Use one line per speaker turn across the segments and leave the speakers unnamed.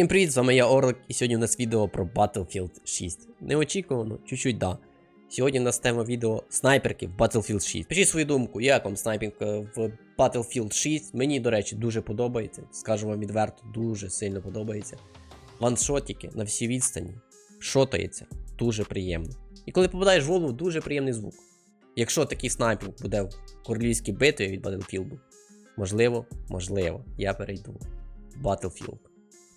Всім привіт, з вами я Орлик, і сьогодні у нас відео про Battlefield 6. Неочікувано, чуть-чуть да. Сьогодні у нас тема відео снайперки в Battlefield 6. Пишіть свою думку, як вам снайпінг е, в Battlefield 6. Мені, до речі, дуже подобається. Скажу вам відверто, дуже сильно подобається. Ваншотики на всій відстані. Шотається дуже приємно. І коли попадаєш в голову, дуже приємний звук. Якщо такий снайпінг буде в королівській битві від Battlefield, можливо, можливо, я перейду в Battlefield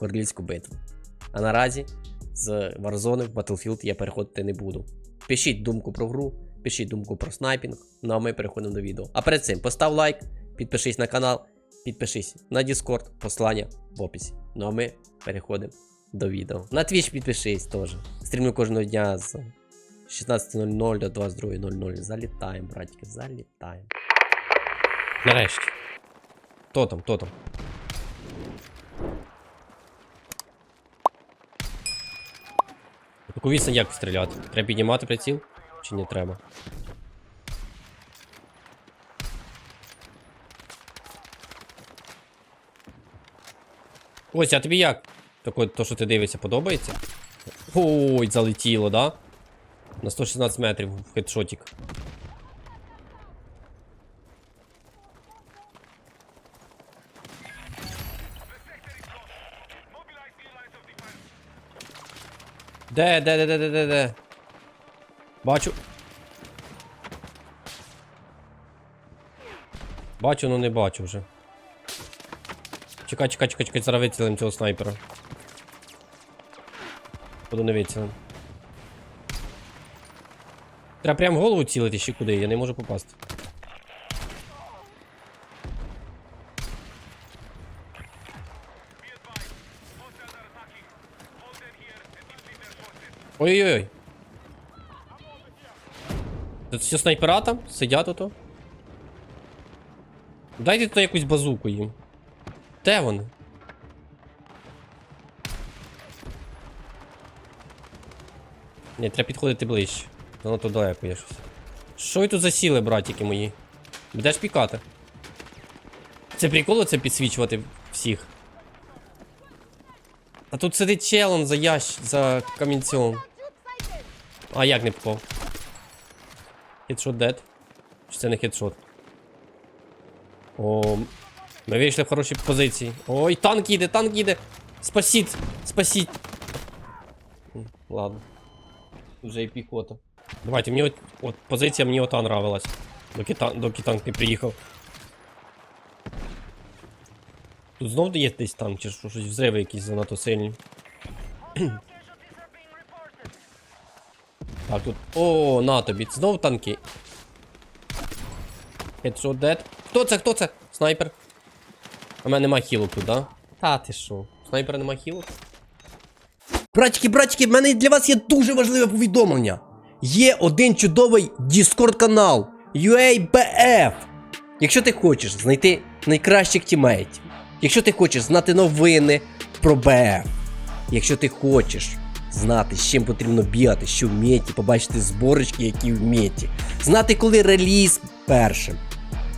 королівську битву. А наразі з Warzone в Battlefield я переходити не буду. Пишіть думку про гру, пишіть думку про снайпінг, ну а ми переходимо до відео. А перед цим постав лайк, підпишись на канал, підпишись на Discord, посилання в описі. Ну а ми переходимо до відео. На Twitch підпишись теж. Стрімлю кожного дня з 16.00 до 22.00. Залітаємо, братики, залітаємо. Нарешті. Хто там, хто там? Таку відстань як стріляти? Треба піднімати приціл? Чи не треба? Ось, а тобі як? Таке, то, що ти дивишся, подобається? Ой, залетіло, да? На 116 метрів хедшотик. Де, де, де, де, де, де, де? Бачу. Бачу, ну не бачу вже. Чекай, чекай, чекай, чекай, зараз вицілим цього снайпера. Буду не вицілим. Треба прям голову цілити ще куди, я не можу попасти. Ой-ой-ой. Тут все снайпера там сидять ото. Дайте тут якусь базуку їм. Де вони? Ні, треба підходити ближче. Занадто далеко є щось. Що ви тут засіли, братики мої? Будеш пікати? Це прикол це підсвічувати всіх. А тут сидить челом за ящ... за камінцем. А як не попав? Хедшот дед. Чи це не хедшот? О, ми вийшли в хороші позиції. Ой, танк їде, танк їде. Спасіть, спасіть. Ладно. Вже і піхота. Давайте, мені от, от позиція мені ота нравилась. Доки, тан, доки танк не приїхав. Тут знов є десь танк, чи що, щось взриви якісь занадто сильні. Так, тут. О, на тобі. Знову танки. Headshot dead. Хто це? Хто це? Снайпер. А мене нема хілок тут, да? Та ти що? Снайпера нема хілок? Братики, братики, в мене для вас є дуже важливе повідомлення. Є один чудовий Discord канал UABF. Якщо ти хочеш знайти найкращих тімейтів, якщо ти хочеш знати новини про БФ, якщо ти хочеш знати, з чим потрібно бігати, що в меті, побачити зборочки, які в меті, знати, коли реліз першим,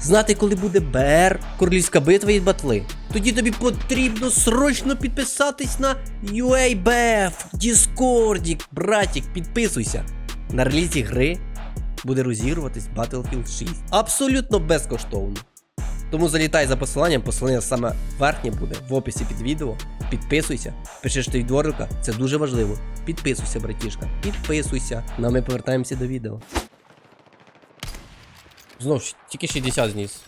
знати, коли буде БР, королівська битва і батли, тоді тобі потрібно срочно підписатись на UABF, Discord, братік, підписуйся. На релізі гри буде розігруватись Battlefield 6. Абсолютно безкоштовно. Тому залітай за посиланням, посилання саме верхнє буде в описі під відео. Підписуйся, пишеш ти дворика, це дуже важливо. Підписуйся, братішка, підписуйся. Ну ми повертаємося до відео. Знов ж, тільки 60 зніс.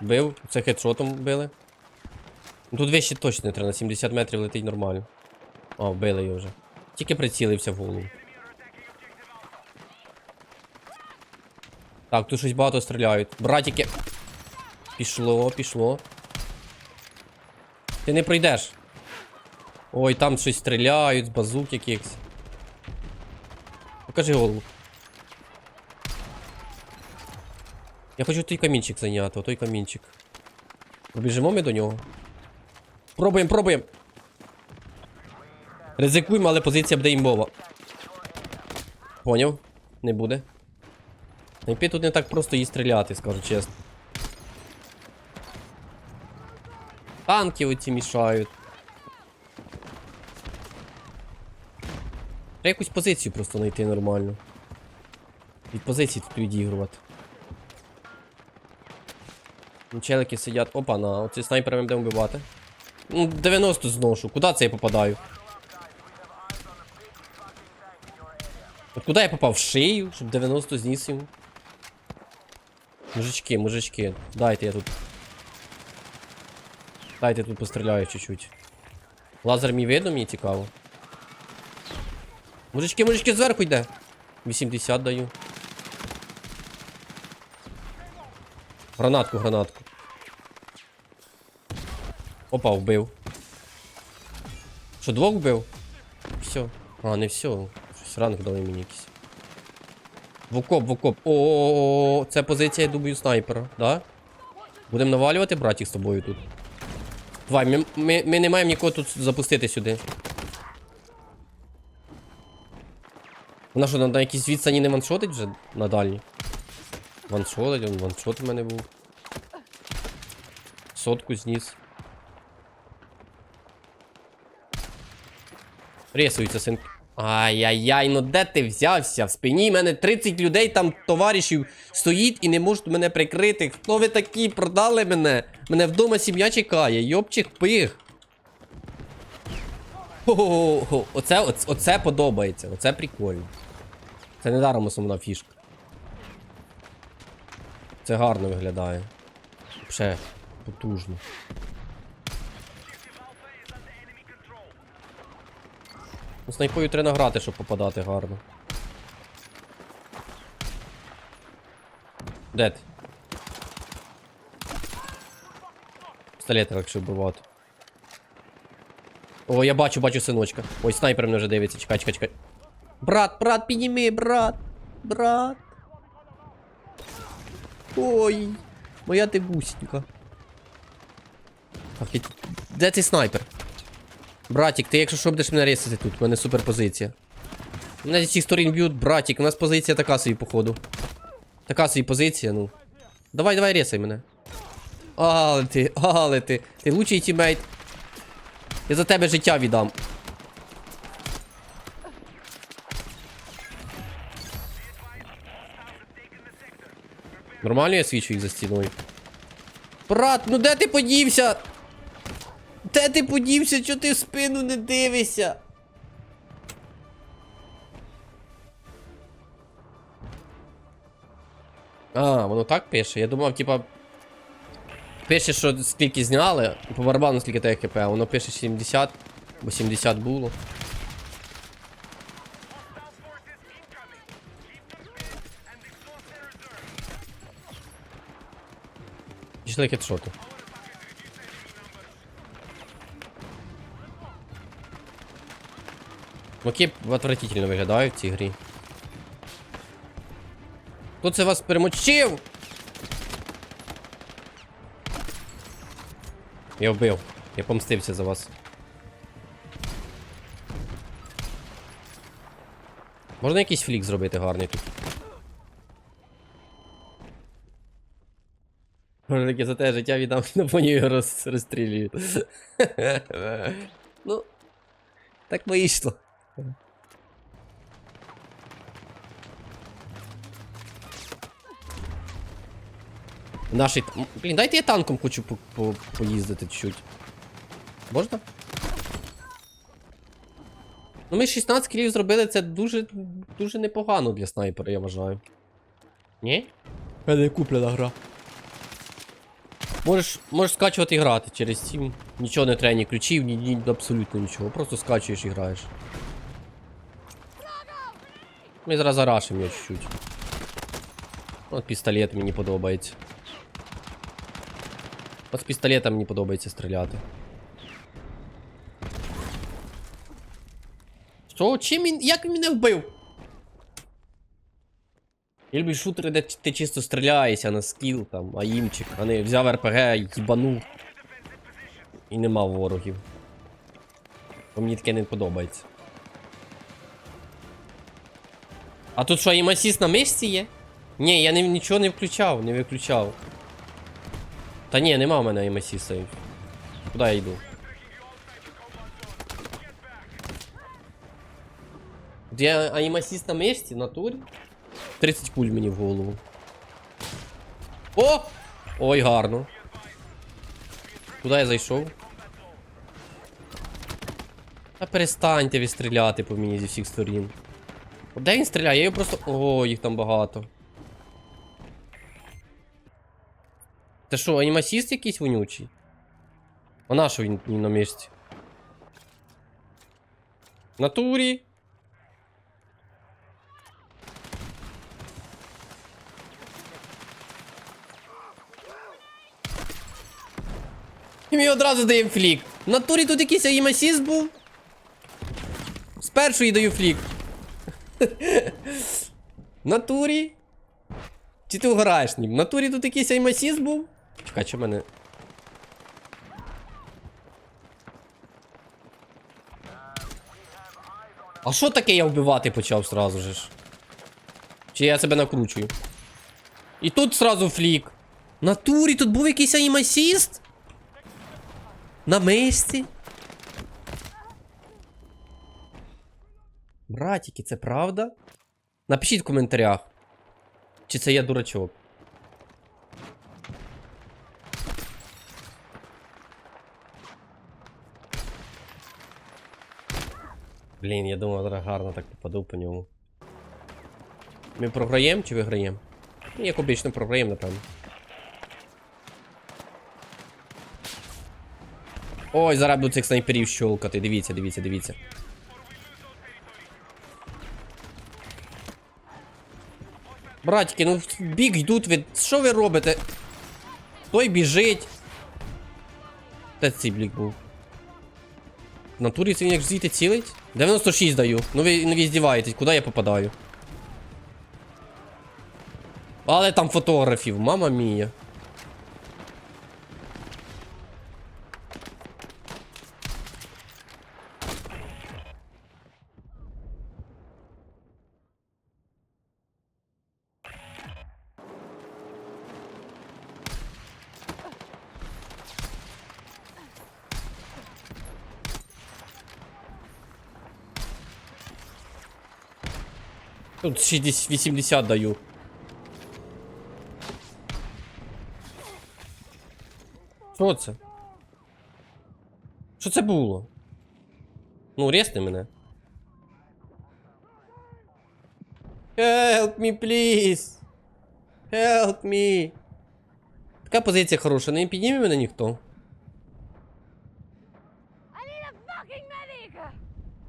Бив, це хедшотом били. Ну, Тут вище точно не треба, на 70 метрів летить нормально. А, вбили його вже. Тільки прицілився в голову. Так, тут щось багато стріляють. Братики. Пішло, пішло. Ти не пройдеш. Ой, там щось стріляють, з базук якихось. Покажи голову. Я хочу той камінчик зайняти, той камінчик. Побіжимо ми до нього. Пробуємо, пробуємо. Ризикуємо, але позиція буде імбова. Поняв? Не буде. Найпі тут не так просто її стріляти, скажу чесно. Танки оці мішають. Треба якусь позицію просто знайти нормально. Від позиції тут відігрувати. Ну, Челики сидять. Опа, на, оцей снайпер ми будемо вбивати. Ну, 90 зношу. Куди це я попадаю? От куди я попав? В шию, щоб 90 зніс йому. Мужички, мужички, дайте я тут. Дайте тут постріляю чуть-чуть. Лазер мій видно, мені цікаво. Мужички, мужички, зверху йде. 80 даю. Гранатку, гранатку. Опа, вбив. Що, двох вбив? Все. А, не все. Щось ранг дали мені якийсь. В окоп, в окоп. О, це позиція, я думаю, снайпера, да? Будемо навалювати, братік, з тобою тут. Давай, ми, ми, ми не маємо нікого тут запустити сюди. Вона що, на, на якійсь відстані не ваншотить вже на дальній? Ваншотить, он ваншот в мене був. Сотку зніс. Рисується син. Ай-яй-яй, ну де ти взявся? В спині мене 30 людей там товаришів стоїть і не можуть мене прикрити. Хто ви такі? Продали мене? Мене вдома сім'я чекає. Йопчих пих. Хо-хо-хо. Оце, оце, оце подобається. Оце прикольно. Це не даром основна фішка. Це гарно виглядає. Ще потужно. Ну, снайпою треба награти, щоб попадати гарно. Де ти? Пістолет легше вбивати. О, я бачу, бачу синочка. Ой, снайпер мене вже дивиться. Чекай, чекай, чекай. Брат, брат, підніми, брат. Брат. Ой. Моя ти я... Де цей снайпер? Братік, ти якщо що будеш мене рісити тут, у мене суперпозиція. Мене зі всіх сторін б'ють, братік, у нас позиція така собі, походу. Така собі позиція, ну. Давай, давай, рісай мене. Але ти, але ти. Ти лучший тімейт. Я за тебе життя віддам. Нормально я свічу їх за стіною. Брат, ну де ти подівся? Де ти подівся? Чого ти в спину не дивишся? А, воно так пише. Я думав, типа. Пише, що скільки зняли, по барабану скільки тебе хп, воно пише 70, бо 70 було. Пішли хедшоти. Маки отвратительно виглядають в цій грі. Хто це вас перемочив? Я вбив. Я помстився за вас. Можна якийсь флік зробити гарний тут? Таки за те життя віддам на фоні його роз, розстрілюють. ну, так вийшло. Наший. м, Блін, дайте я танком хочу по по поїздити чуть. Можна? Ну ми 16 кілів зробили, це дуже дуже непогано для снайпера, я вважаю. Ні? У мене куплена гра. Можеш, можеш скачувати і грати через Steam. Нічого не треба, ні ключів, ні, ні абсолютно нічого. Просто скачуєш і граєш. Ми зараз зарашимо я чуть-чуть. От пістолет мені подобається. От з пістолета мені подобається стріляти. Що? Чим він. Як він мене вбив? Люблю шутери, де ти чисто стріляєшся на скіл там, аїмчик, а не взяв РПГ, їбанув. І не мав ворогів. Бо мені таке не подобається. А тут що, імасіс на мишці є? Ні, я не, нічого не включав, не виключав. Та ні, нема в мене імасіса. Куди я йду? Я аїмасіст на мишці, натурі. 30 пуль мені в голову. О! Ой, гарно. Куди я зайшов? Та перестаньте ви стріляти по мені зі всіх сторін. Де він стріляє? Я його просто. О, їх там багато. Це що, анімасіст якийсь вонючий? А на що він на місці? Натурі. І мені одразу дає флік. В натурі тут якийсь аїмасіст був. З першої даю флік. В натурі. Чи ти угораєш ним? В натурі тут якийсь аймасіст був? Чекай, що мене. А що таке я вбивати почав сразу же ж? Чи я себе накручую? І тут сразу флік. В натурі тут був якийсь аймасіст? На мисці? Братики, це правда? Напишіть в коментарях. Чи це я дурачок? Блін, я думав, зараз гарно так попаду по ньому. Ми програємо чи виграємо? Ну, Як обично програємо, напевно. Ой, зараз буду цих снайперів щолкати. Дивіться, дивіться, дивіться. Братики, ну в бік йдуть ви. Що ви робите? Той біжить. Де цей блік був? В натурі це він як звідти цілить? 96 даю. Ну ви не здіваєтесь, куди я попадаю? Але там фотографів, мама мія. Тут 60, 80 даю. Що це? Що це було? Ну, ресни мене. Help me, please. Help me. Така позиція хороша, не підніме мене ніхто.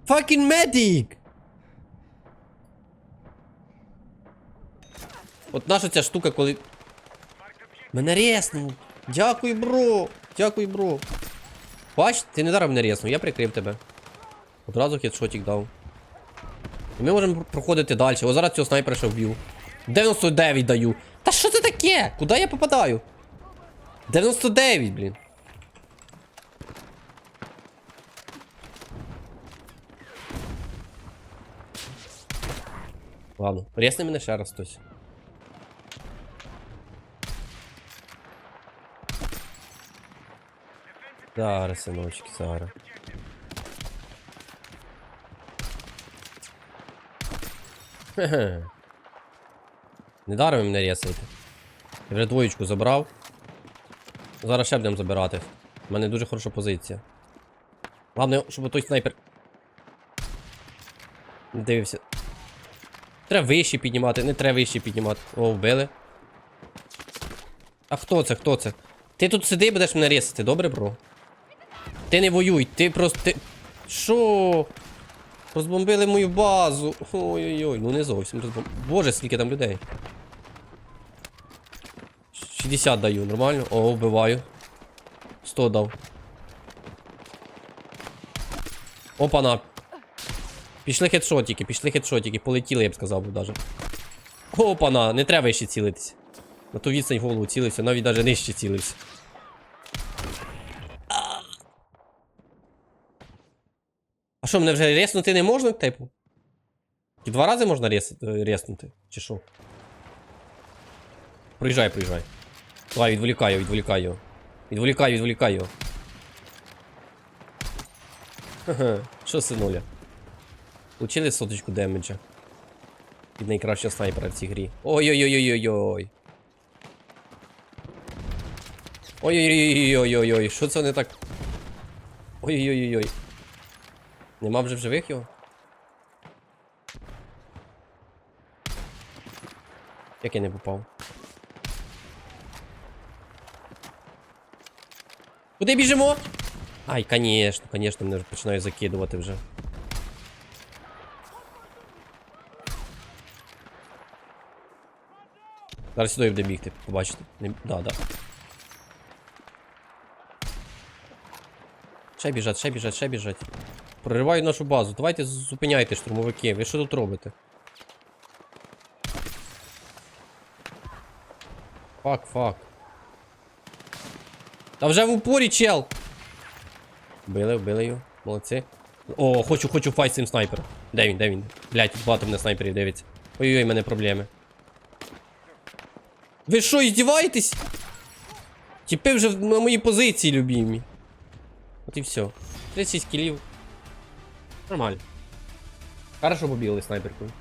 Fucking medic!
От наша ця штука, коли. Мене резнув. Дякую, бро. Дякую, бро. Бач, ти не даром мене резнув, я прикрив тебе. Одразу хедшотик дав. І ми можемо проходити далі. О, зараз цього снайпера ще вб'ю. 99 даю. Та що це таке? Куди я попадаю? 99, блін. Ладно, ресни мене ще раз хтось. Зараз, синочки, зараз. Хе-хе. Недаром ви мене ресаєте. Я вже двоєчку забрав. Зараз ще будемо забирати. У мене дуже хороша позиція. Головне, щоб той снайпер. Не дивився. Треба вище піднімати, не треба вище піднімати. О, вбили. А хто це? Хто це? Ти тут сиди і будеш мене рісати, добре, бро? Ти не воюй, ти просто. Ти... Що? Розбомбили мою базу. Ой-ой-ой, ну не зовсім розбом... Боже, скільки там людей. 60 даю, нормально? О, вбиваю. 100 дав. Опана. Пішли хедшотики, пішли хедшотики, полетіли, я б сказав даже. Опана, не треба ще цілитись. На ту відстань голову цілився, навіть навіть нижче цілився. Що, мене вже реснути не можна, типу? І два рази можна рес... е, реснути? Чи що? Проїжджай, проїжджай. Давай, відволікаю, відволікаю. Відволікаю, відволікаю. Ха-ха, що синуля? Получили соточку демеджа. Від найкращого снайпера в цій грі. Ой-ой-ой-ой-ой-ой. Ой-ой-ой-ой-ой-ой. Що це не так? Ой-ой-ой-ой. Нема вже в живих його? Як я не попав? Куди біжимо? Ай, конечно, конечно, мене вже починаю закидувати вже. Зараз сюди буде бігти, побачите. Не... Да, да. Ще біжать, ще біжать, ще біжать. Прориваю нашу базу. Давайте зупиняйте штурмовики. Ви що тут робите? Фак, фак. Та вже в упорі, чел! Вбили, вбили його. Молодці. О, хочу, хочу файт з цим снайпером. Де він, де він? Блять, тут багато мене снайперів дивиться. Ой-ой, мене проблеми. Ви що, іздіваєтесь? Тіпи вже на моїй позиції, любімі. От і все. 36 кілів. Нормально. Хорошо побігли снайперкою.